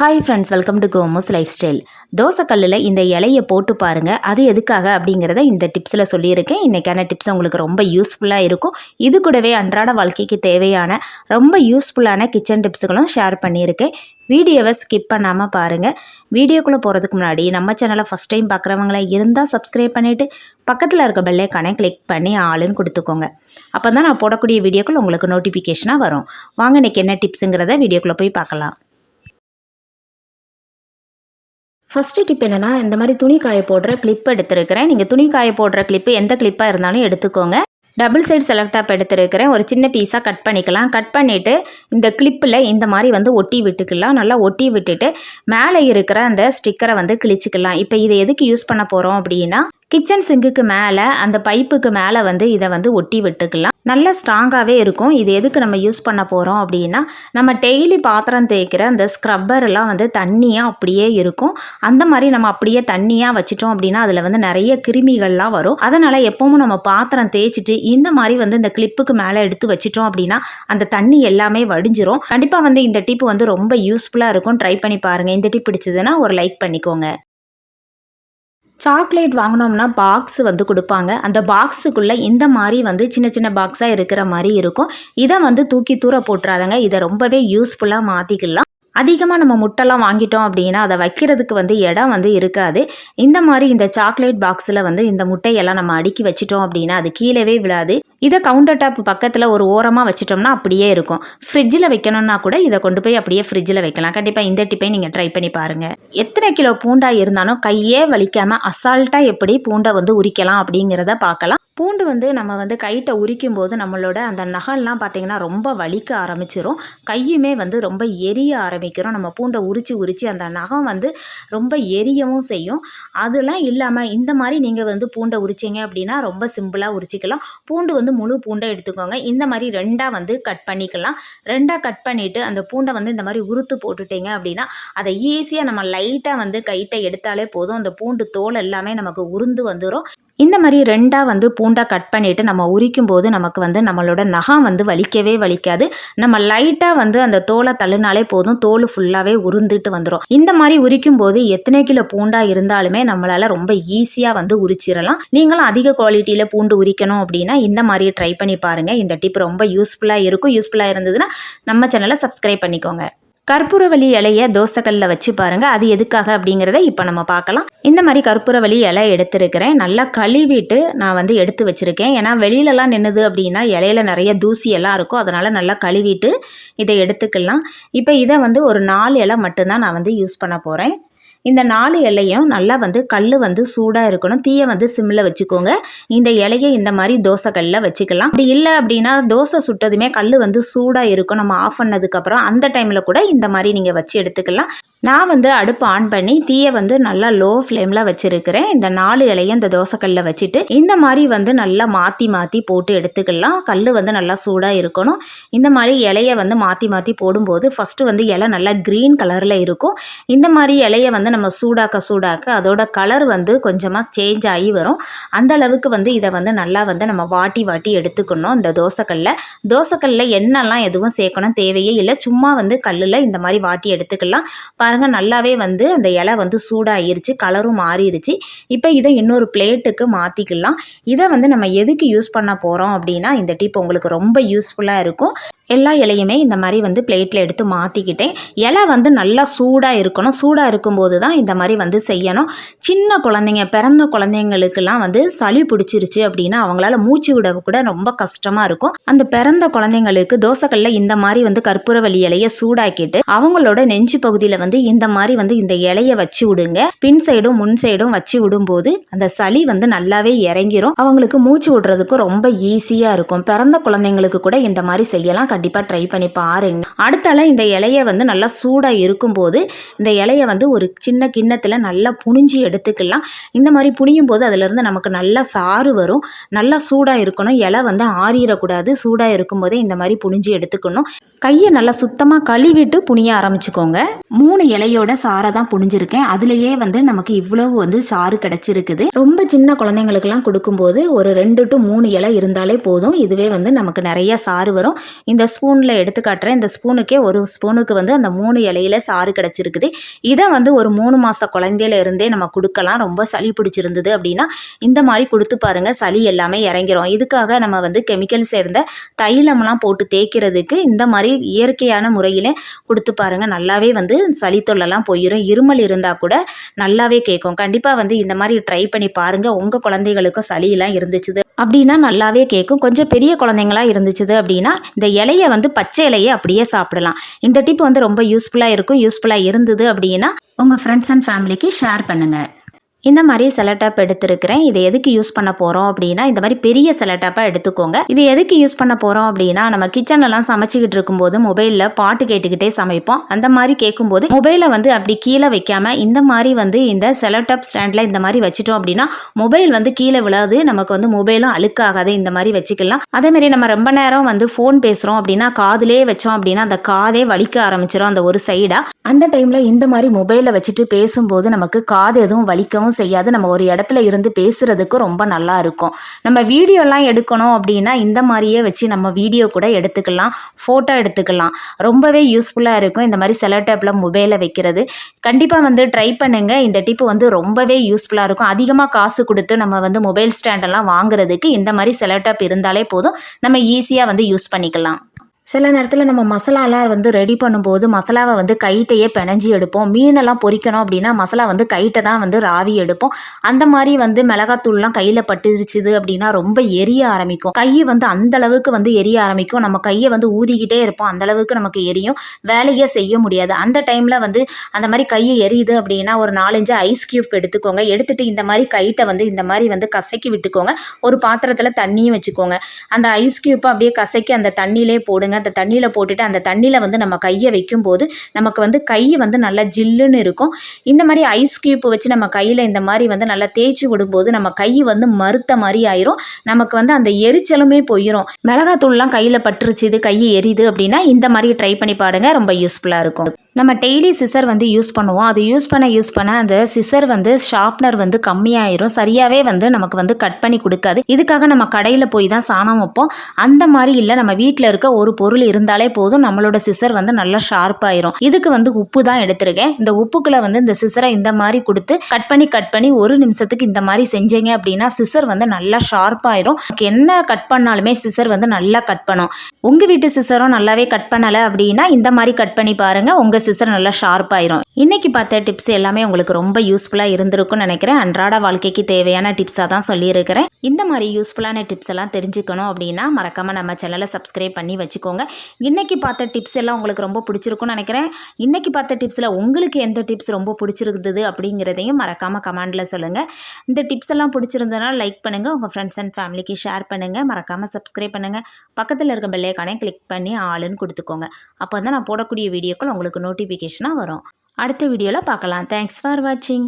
Hi friends welcome to Komos lifestyle தோசைக்கல்லில் இந்த இலையை போட்டு பாருங்கள் அது எதுக்காக அப்படிங்கிறத இந்த டிப்ஸில் சொல்லியிருக்கேன். இன்றைக்கான டிப்ஸ் உங்களுக்கு ரொம்ப யூஸ்ஃபுல்லாக இருக்கும். இது கூடவே அன்றாட வாழ்க்கைக்கு தேவையான ரொம்ப யூஸ்ஃபுல்லான கிச்சன் டிப்ஸுகளும் ஷேர் பண்ணியிருக்கேன். வீடியோவை ஸ்கிப் பண்ணாமல் பாருங்கள் வீடியோக்குள்ளே போகிறதுக்கு முன்னாடி நம்ம சேனலை ஃபஸ்ட் டைம் பார்க்குறவங்கள இருந்தால் சப்ஸ்கிரைப் பண்ணிவிட்டு பக்கத்தில் இருக்க பெல்லைக்கானே கிளிக் பண்ணி ஆளுன்னு கொடுத்துக்கோங்க. அப்போ தான் நான் போடக்கூடிய வீடியோக்குள்ளே உங்களுக்கு நோட்டிஃபிகேஷனாக வரும். வாங்க இன்றைக்கி என்ன டிப்ஸுங்கிறத வீடியோக்குள்ளே போய் பார்க்கலாம். ஃபஸ்ட்டு டிப் என்னென்னா இந்த மாதிரி துணி காய போடுற கிளிப் எடுத்திருக்கிறேன். நீங்கள் துணி காய போடுற கிளிப்பு எந்த கிளிப்பாக இருந்தாலும் எடுத்துக்கோங்க. டபுள் சைடு செலக்டாப் எடுத்துருக்கிறேன். ஒரு சின்ன பீஸாக கட் பண்ணிக்கலாம். கட் பண்ணிவிட்டு இந்த கிளிப்பில் இந்த மாதிரி வந்து ஒட்டி விட்டுக்கலாம். நல்லா ஒட்டி விட்டுட்டு மேலே இருக்கிற அந்த ஸ்டிக்கரை வந்து கிழிச்சிக்கலாம். இப்போ இதை எதுக்கு யூஸ் பண்ண போகிறோம் அப்படின்னா கிச்சன் சிங்குக்கு மேலே அந்த பைப்புக்கு மேலே வந்து இதை வந்து ஒட்டி விட்டுக்கலாம். நல்ல ஸ்ட்ராங்காகவே இருக்கும். இது எதுக்கு நம்ம யூஸ் பண்ண போகிறோம் அப்படின்னா நம்ம டெய்லி பாத்திரம் தேய்க்கிற அந்த ஸ்க்ரப்பர்லாம் வந்து தண்ணியாக அப்படியே இருக்கும். அந்த மாதிரி நம்ம அப்படியே தண்ணியாக வச்சிட்டோம் அப்படின்னா அதில் வந்து நிறைய கிருமிகள்லாம் வரும். அதனால் எப்பவும் நம்ம பாத்திரம் தேய்ச்சிட்டு இந்த மாதிரி வந்து இந்த கிளிப்புக்கு மேலே எடுத்து வச்சிட்டோம் அப்படின்னா அந்த தண்ணி எல்லாமே வடிஞ்சிரும். கண்டிப்பாக வந்து இந்த டிப் வந்து ரொம்ப யூஸ்ஃபுல்லாக இருக்கும். ட்ரை பண்ணி பாருங்கள் இந்த டிப் பிடிச்சதுன்னா ஒரு லைக் பண்ணிக்கோங்க. சாக்லேட் வாங்கினோம்னா பாக்ஸ் வந்து கொடுப்பாங்க. அந்த பாக்ஸுக்குள்ளே இந்த மாதிரி வந்து சின்ன சின்ன பாக்ஸாக இருக்கிற மாதிரி இருக்கும். இதை வந்து தூக்கி தூர போட்டுறாதங்க. இதை ரொம்பவே யூஸ்ஃபுல்லாக மாற்றிக்கலாம் அதிகமாக நம்ம முட்டைலாம் வாங்கிட்டோம் அப்படின்னா அதை வைக்கிறதுக்கு வந்து இடம் வந்து இருக்காது. இந்த மாதிரி இந்த சாக்லேட் பாக்ஸில் வந்து இந்த முட்டையெல்லாம் நம்ம அடுக்கி வச்சிட்டோம் அப்படின்னா அது கீழவே விழாது. இதை கவுண்டர் டாப் பக்கத்தில் ஒரு ஓரமாக வச்சிட்டோம்னா அப்படியே இருக்கும். ஃப்ரிட்ஜில் வைக்கணும்னா கூட இதை கொண்டு போய் அப்படியே ஃப்ரிட்ஜில் வைக்கலாம். கண்டிப்பாக இந்த டிப்பை நீங்கள் ட்ரை பண்ணி பாருங்கள் எத்தனை கிலோ பூண்டாக இருந்தாலும் கையே வலிக்காமல் அசால்ட்டாக எப்படி பூண்டை வந்து உரிக்கலாம் அப்படிங்கிறத பார்க்கலாம். பூண்டு வந்து நம்ம வந்து கைட்டை உரிக்கும் போது நம்மளோட அந்த நகல்லாம் பார்த்திங்கன்னா ரொம்ப வலிக்க ஆரம்பிச்சிரும். கையுமே வந்து ரொம்ப எரிய ஆரம்பிக்கிறோம். நம்ம பூண்டை உரித்து உரித்து அந்த நகம் வந்து ரொம்ப எரியவும் செய்யும். அதெல்லாம் இல்லாமல் இந்த மாதிரி நீங்கள் வந்து பூண்டை உரிச்சிங்க அப்படின்னா ரொம்ப சிம்பிளாக உரிச்சிக்கலாம். பூண்டு வந்து முழு பூண்டை எடுத்துக்கோங்க. இந்த மாதிரி ரெண்டாக வந்து கட் பண்ணிக்கலாம். ரெண்டாக கட் பண்ணிவிட்டு அந்த பூண்டை வந்து இந்த மாதிரி உருத்து போட்டுட்டீங்க அப்படின்னா அதை ஈஸியாக நம்ம லைட்டாக வந்து கைட்டை எடுத்தாலே போதும். அந்த பூண்டு தோல் எல்லாமே நமக்கு உருந்து வந்துடும் இந்த மாதிரி ரெண்டாக வந்து பூண்டாக கட் பண்ணிவிட்டு நம்ம உரிக்கும் போது நமக்கு வந்து நம்மளோட நகம் வந்து வலிக்கவே வலிக்காது. நம்ம லைட்டாக வந்து அந்த தோலை தள்ளுனாலே போதும். தோல் ஃபுல்லாகவே உருந்துட்டு வந்துடும் இந்த மாதிரி உரிக்கும் போது எத்தனை கிலோ பூண்டாக இருந்தாலுமே நம்மளால் ரொம்ப ஈஸியாக வந்து உரிச்சிடலாம் நீங்களும் அதிக குவாலிட்டியில் பூண்டு உரிக்கணும் அப்படின்னா இந்த மாதிரி ட்ரை பண்ணி பாருங்கள் இந்த டிப் ரொம்ப யூஸ்ஃபுல்லாக இருக்கும். யூஸ்ஃபுல்லாக இருந்ததுன்னா நம்ம சேனலை சப்ஸ்கிரைப் பண்ணிக்கோங்க. கற்பூரவள்ளி இலைய தோசைக்கல்லில் வச்சு பாருங்கள் அது எதுக்காக அப்படிங்கிறத இப்போ நம்ம பார்க்கலாம். இந்த மாதிரி கற்பூரவள்ளி இலை எடுத்திருக்கிறேன். நல்லா கழுவிட்டு நான் வந்து எடுத்து வச்சுருக்கேன். ஏன்னா வெளியிலலாம் நின்றுது அப்படின்னா இலையில நிறைய தூசி எல்லாம் இருக்கும். அதனால் நல்லா கழுவிட்டு இதை எடுத்துக்கலாம். இப்போ இதை வந்து ஒரு நாலு இலை மட்டும்தான் நான் வந்து யூஸ் பண்ண போகிறேன் இந்த நாலு இலையும் நல்லா வந்து கல் வந்து சூடாக இருக்கணும். தீயை வந்து சிம்மில் வச்சுக்கோங்க. இந்த இலையை இந்த மாதிரி தோசை கல்லில் வச்சுக்கலாம். அப்படி இல்லை அப்படின்னா தோசை சுட்டதுமே கல் வந்து சூடாக இருக்கும். நம்ம ஆஃப் பண்ணதுக்கப்புறம் அந்த டைமில் கூட இந்த மாதிரி நீங்கள் வச்சு எடுத்துக்கலாம். நான் வந்து அடுப்பு ஆன் பண்ணி தீயை வந்து நல்லா லோ ஃப்ளேமில் வச்சுருக்கிறேன். இந்த நாலு இலையும் இந்த தோசைக்கல்லில் வச்சுட்டு இந்த மாதிரி வந்து நல்லா மாற்றி மாற்றி போட்டு எடுத்துக்கலாம். கல் வந்து நல்லா சூடாக இருக்கணும். இந்த மாதிரி இலையை வந்து மாற்றி மாற்றி போடும்போது ஃபஸ்ட்டு வந்து இலை நல்லா க்ரீன் கலரில் இருக்கும். இந்த மாதிரி இலையை வந்து நம்ம சூடாக்க சூடாக்க அதோட கலர் வந்து கொஞ்சமாக சேஞ்ச் ஆகி வரும். அந்த அளவுக்கு வந்து இதை வந்து நல்லா வந்து நம்ம வாட்டி வாட்டி எடுத்துக்கணும் இந்த தோசைக்கல்லில் தோசைக்கல்லில் எண்ணெய்லாம் எதுவும் சேர்க்கணும் தேவையே இல்லை. சும்மா வந்து கல்லில் இந்த மாதிரி வாட்டி எடுத்துக்கலாம். பாருங்கள் நல்லாவே வந்து அந்த இலை வந்து சூடாகிருச்சு கலரும் மாறிடுச்சு இப்போ இதை இன்னொரு பிளேட்டுக்கு மாற்றிக்கலாம் இதை வந்து நம்ம எதுக்கு யூஸ் பண்ண போகிறோம் அப்படின்னா இந்த டிப் உங்களுக்கு ரொம்ப யூஸ்ஃபுல்லாக இருக்கும். எல்லா இலையுமே இந்த மாதிரி வந்து பிளேட்டில் எடுத்து மாற்றிக்கிட்டேன் இலை வந்து நல்லா சூடாக இருக்கணும். சூடாக இருக்கும்போது தான் இந்த மாதிரி வந்து செய்யணும். சின்ன குழந்தைங்க பிறந்த குழந்தைங்களுக்கெல்லாம் வந்து சளி பிடிச்சிருச்சு அப்படின்னா அவங்களால மூச்சு விட கூட ரொம்ப கஷ்டமாக இருக்கும். அந்த பிறந்த குழந்தைங்களுக்கு தோசைக்கல்ல இந்த மாதிரி வந்து கற்பூரவள்ளி இலையை சூடாக்கிட்டு அவங்களோட நெஞ்சு பகுதியில் வந்து இந்த மாதிரி வந்து இந்த இலையை வச்சு விடுங்க. பின் சைடும் முன் சைடும் வச்சு விடும்போது அந்த சளி வந்து நல்லாவே இறங்கிரும். அவங்களுக்கு மூச்சு விடுறதுக்கு ரொம்ப ஈஸியாக இருக்கும். பிறந்த குழந்தைங்களுக்கு கூட இந்த மாதிரி செய்யலாம். கண்டிப்பாக ட்ரை பண்ணி பாருங்க. அடுத்தால இந்த இலையை வந்து நல்லா சூடாக இருக்கும்போது இந்த இலையை வந்து ஒரு சின்ன கிண்ணத்தில் நல்லா புனிஞ்சு எடுத்துக்கலாம். இந்த மாதிரி புனியும் போது அதுலேருந்து நமக்கு நல்லா சாறு வரும். நல்லா சூடாக இருக்கணும். இலை வந்து ஆறிடக்கூடாது சூடாக இருக்கும்போதே இந்த மாதிரி புனிஞ்சு எடுத்துக்கணும். கையை நல்லா சுத்தமாக கழுவிட்டு புனிய ஆரம்பிச்சுக்கோங்க. மூணு இலையோட சாரை தான் புனிஞ்சிருக்கேன். அதுலேயே வந்து நமக்கு இவ்வளவு வந்து சாறு கிடச்சிருக்குது. ரொம்ப சின்ன குழந்தைங்களுக்குலாம் கொடுக்கும்போது ஒரு ரெண்டு டு மூணு இலை இருந்தாலே போதும். இதுவே வந்து நமக்கு நிறைய சாறு வரும். இந்த ஸ்பூனில் எடுத்து காட்டுறேன். இந்த ஸ்பூனுக்கே ஒரு ஸ்பூனுக்கு வந்து அந்த மூணு இலையில சாறு கிடச்சிருக்குது. இதை வந்து ஒரு மூணு மாத குழந்தையில இருந்தே நம்ம கொடுக்கலாம். ரொம்ப சளி பிடிச்சிருந்தது அப்படின்னா இந்த மாதிரி கொடுத்து பாருங்க. சளி எல்லாமே இறங்கிரும். இதுக்காக நம்ம வந்து கெமிக்கல் சேர்ந்த தைலம்லாம் போட்டு தேய்க்கிறதுக்கு இந்த மாதிரி இயற்கையான முறையில் கொடுத்து பாருங்கள் நல்லாவே வந்து சளி தொல்லலாம் போயிடும் இருமல் இருந்தால் கூட நல்லாவே கேட்கும். கண்டிப்பாக வந்து இந்த மாதிரி ட்ரை பண்ணி பாருங்கள் உங்கள் குழந்தைகளுக்கும் சளியெல்லாம் இருந்துச்சு அப்படின்னா நல்லாவே கேட்கும். கொஞ்சம் பெரிய குழந்தைங்களா இருந்துச்சு அப்படின்னா இந்த இலையை வந்து பச்சை இலையை அப்படியே சாப்பிடலாம். இந்த டிப் வந்து ரொம்ப யூஸ்ஃபுல்லாக இருக்கும். யூஸ்ஃபுல்லாக இருந்தது அப்படின்னா உங்கள் ஃப்ரெண்ட்ஸ் அண்ட் ஃபேமிலிக்கு ஷேர் பண்ணுங்கள் இந்த மாதிரி செலட்டப் எடுத்திருக்கிறேன். இதை எதுக்கு யூஸ் பண்ண போகிறோம் அப்படின்னா இந்த மாதிரி பெரிய செலட்டப்பாக எடுத்துக்கோங்க. இது எதுக்கு யூஸ் பண்ண போகிறோம் அப்படின்னா நம்ம கிச்சன்லலாம் சமைச்சிக்கிட்டு இருக்கும்போது மொபைலில் பாட்டு கேட்டுக்கிட்டே சமைப்போம். அந்த மாதிரி கேட்கும்போது மொபைலை வந்து அப்படி கீழே வைக்காம இந்த மாதிரி வந்து இந்த செலட்டப் ஸ்டாண்டில் இந்த மாதிரி வச்சிட்டோம் அப்படின்னா மொபைல் வந்து கீழே விழாது. நமக்கு வந்து மொபைலும் அழுக்காகாது. இந்த மாதிரி வச்சுக்கலாம். அதேமாரி நம்ம ரொம்ப நேரம் வந்து ஃபோன் பேசுகிறோம் அப்படின்னா காதுலேயே வச்சோம் அப்படின்னா அந்த காதே வலிக்க ஆரம்பிச்சிடும் அந்த ஒரு சைடாக அந்த டைமில் இந்த மாதிரி மொபைலை வச்சுட்டு பேசும்போது நமக்கு காது எதுவும் வலிக்கவும் செய்யாது. நம்ம ஒரு இடத்துல இருந்து பேசுறதுக்கு ரொம்ப நல்லா இருக்கும். நம்ம வீடியோலாம் எடுக்கணும் அப்படின்னா இந்த மாதிரியே வச்சு நம்ம வீடியோ கூட எடுத்துக்கலாம். ஃபோட்டோ எடுத்துக்கலாம். ரொம்பவே யூஸ்ஃபுல்லாக இருக்கும். இந்த மாதிரி செலோ டேப்பில் மொபைலில் வைக்கிறது. கண்டிப்பாக வந்து ட்ரை பண்ணுங்க. இந்த டிப்பு வந்து ரொம்பவே யூஸ்ஃபுல்லாக இருக்கும். அதிகமாக காசு கொடுத்து நம்ம வந்து மொபைல் ஸ்டாண்டெல்லாம் வாங்குறதுக்கு இந்த மாதிரி செலோ டேப் இருந்தாலே போதும். நம்ம ஈஸியாக வந்து யூஸ் பண்ணிக்கலாம். சில நேரத்தில் நம்ம மசாலாலாம் வந்து ரெடி பண்ணும்போது மசாலாவை வந்து கைட்டையே பிணைஞ்சி எடுப்போம். மீனெல்லாம் பொரிக்கணும் அப்படின்னா மசாலா வந்து கைட்டை தான் வந்து ராவி எடுப்போம். அந்த மாதிரி வந்து மிளகாத்தூள்லாம் கையில் பட்டுருச்சுது அப்படின்னா ரொம்ப எரிய ஆரம்பிக்கும். கை வந்து அந்த அளவுக்கு வந்து எரிய ஆரம்பிக்கும். நம்ம கையை வந்து ஊதிக்கிட்டே இருப்போம். அந்த அளவுக்கு நமக்கு எரியும். வேலையே செய்ய முடியாது. அந்த டைமில் வந்து அந்த மாதிரி கையை எரியுது அப்படின்னா ஒரு நாலஞ்சு ஐஸ் கியூப் எடுத்துக்கோங்க. எடுத்துகிட்டு இந்த மாதிரி கைட்டை வந்து இந்த மாதிரி வந்து கசக்கி விட்டுக்கோங்க. ஒரு பாத்திரத்தில் தண்ணியும் வச்சுக்கோங்க. அந்த ஐஸ் கியூப்பை அப்படியே கசக்கி அந்த தண்ணியிலே போடுங்க. அந்த தண்ணியில் போட்டுட்டு அந்த தண்ணியில் வந்து நம்ம கையை வைக்கும்போது நமக்கு வந்து கை வந்து நல்லா ஜில்லுன்னு இருக்கும். இந்த மாதிரி ஐஸ் கியூப் வச்சு நம்ம கையில் இந்த மாதிரி வந்து நல்லா தேய்ச்சி விடும்போது நம்ம கை வந்து மறுத்த மாதிரி ஆயிரும். நமக்கு வந்து அந்த எரிச்சலுமே போயிடும் மிளகாத்தூள்லாம் கையில் பட்டுருச்சு இது கை எரியுது அப்படின்னா இந்த மாதிரி ட்ரை பண்ணி பாருங்க ரொம்ப யூஸ்ஃபுல்லாக இருக்கும். நம்ம டெய்லி சிசர் வந்து யூஸ் பண்ணுவோம். அது யூஸ் பண்ண யூஸ் பண்ண அந்த சிசர் வந்து ஷார்ப்னர் வந்து கம்மியாயிரும். சரியாகவே வந்து நமக்கு வந்து கட் பண்ணி கொடுக்காது. இதுக்காக நம்ம கடையில் போய் தான் சாணம் வைப்போம். அந்த மாதிரி இல்லை நம்ம வீட்டில் இருக்க ஒரு பொருள் இருந்தாலே போதும். நம்மளோட சிசர் வந்து நல்லா ஷார்ப்பாயிரும் இதுக்கு வந்து உப்பு தான் எடுத்திருக்கேன். இந்த உப்புக்குள்ள வந்து இந்த சிசரை இந்த மாதிரி கொடுத்து கட் பண்ணி கட் பண்ணி ஒரு நிமிஷத்துக்கு இந்த மாதிரி செஞ்சீங்க அப்படின்னா சிசர் வந்து நல்லா ஷார்ப் ஆயிரும். என்ன கட் பண்ணாலுமே சிசர் வந்து நல்லா கட் பண்ணும். உங்கள் வீட்டு சிசரும் நல்லாவே கட் பண்ணலை அப்படின்னா இந்த மாதிரி கட் பண்ணி பாருங்க. உங்கள் சிசர் நல்லா ஷார்ப்பாயிரும் இன்னைக்கு பார்த்த டிப்ஸ் எல்லாமே உங்களுக்கு ரொம்ப யூஸ்ஃபுல்லாக இருந்திருக்கும்னு நினைக்கிறேன். அன்றாட வாழ்க்கைக்கு தேவையான டிப்ஸாக தான் சொல்லியிருக்கிறேன். இந்த மாதிரி யூஸ்ஃபுல்லான டிப்ஸ் எல்லாம் தெரிஞ்சுக்கணும் அப்படின்னா மறக்காம நம்ம சேனலை சப்ஸ்கிரைப் பண்ணி வச்சுக்கோங்க. இன்றைக்கி பார்த்த டிப்ஸ் எல்லாம் உங்களுக்கு ரொம்ப பிடிச்சிருக்கும்னு நினைக்கிறேன். இன்றைக்கி பார்த்த டிப்ஸில் உங்களுக்கு எந்த டிப்ஸ் ரொம்ப பிடிச்சிருக்குது அப்படிங்கிறதையும் மறக்காமல் கமெண்டில் சொல்லுங்கள் இந்த டிப்ஸ் எல்லாம் பிடிச்சிருந்ததுனா லைக் பண்ணுங்கள் உங்கள் ஃப்ரெண்ட்ஸ் அண்ட் ஃபேமிலிக்கு ஷேர் பண்ணுங்கள் மறக்காமல் சப்ஸ்கிரைப் பண்ணுங்கள் பக்கத்தில் இருக்க பெல்லைக்கானே கிளிக் பண்ணி ஆளுன்னு கொடுத்துக்கோங்க. அப்போ தான் நான் போடக்கூடிய வீடியோக்கள் உங்களுக்கு நோட்டிஃபிகேஷனாக வரும். அடுத்த வீடியோவில் பார்க்கலாம். தேங்க்ஸ் ஃபார் வாட்சிங்